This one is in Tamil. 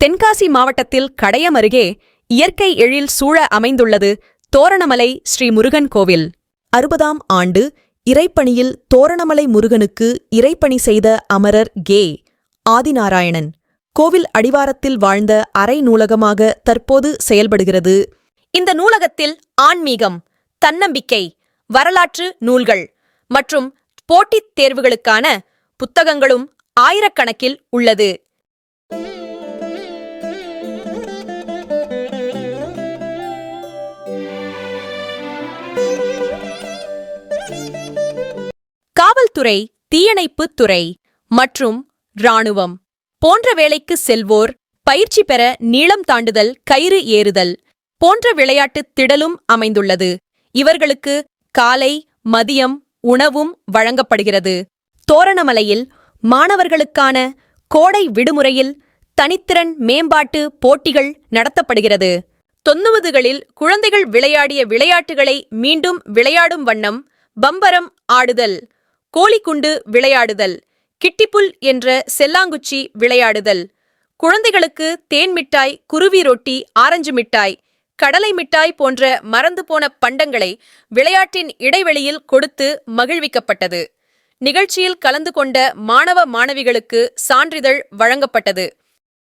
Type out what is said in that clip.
தென்காசி மாவட்டத்தில் கடையம் அருகே இயற்கை எழில் சூழ அமைந்துள்ளது தோரணமலை ஸ்ரீ முருகன் கோவில். அறுபதாம் ஆண்டு இறைப்பணியில் தோரணமலை முருகனுக்கு இறைப்பணி செய்த அமரர் கே. ஆதிநாராயணன். கோவில் அடிவாரத்தில் வாழ்ந்த அறை நூலகமாக தற்போது செயல்படுகிறது. இந்த நூலகத்தில் ஆன்மீகம் தன்னம்பிக்கை வரலாற்று நூல்கள் மற்றும் போட்டித் தேர்வுகளுக்கான புத்தகங்களும் ஆயிரக்கணக்கில் உள்ளது. காவல்துறை தீயணைப்புத் துறை மற்றும் இராணுவம் போன்ற வேலைக்கு செல்வோர் பயிற்சி பெற நீளம் தாண்டுதல் கயிறு ஏறுதல் போன்ற விளையாட்டுத் திடலும் அமைந்துள்ளது. இவர்களுக்கு காலை மதியம் உணவும் வழங்கப்படுகிறது. தோரணமலையில் மாணவர்களுக்கான கோடை விடுமுறையில் தனித்திறன் மேம்பாட்டு போட்டிகள் நடத்தப்படுகிறது. தொன்னுவதுகளில் குழந்தைகள் விளையாடிய விளையாட்டுகளை மீண்டும் விளையாடும் வண்ணம் பம்பரம் ஆடுதல் கோழிக்குண்டு விளையாடுதல் கிட்டிப்புல் என்ற செல்லாங்குச்சி விளையாடுதல் குழந்தைகளுக்கு தேன் மிட்டாய் குருவி ரொட்டி ஆரஞ்சு மிட்டாய் கடலை மிட்டாய் போன்ற மறந்து போன பண்டங்களை விளையாட்டின் இடைவெளியில் கொடுத்து மகிழ்விக்கப்பட்டது. நிகழ்ச்சியில் கலந்து கொண்ட மாணவ மாணவிகளுக்கு சான்றிதழ் வழங்கப்பட்டது.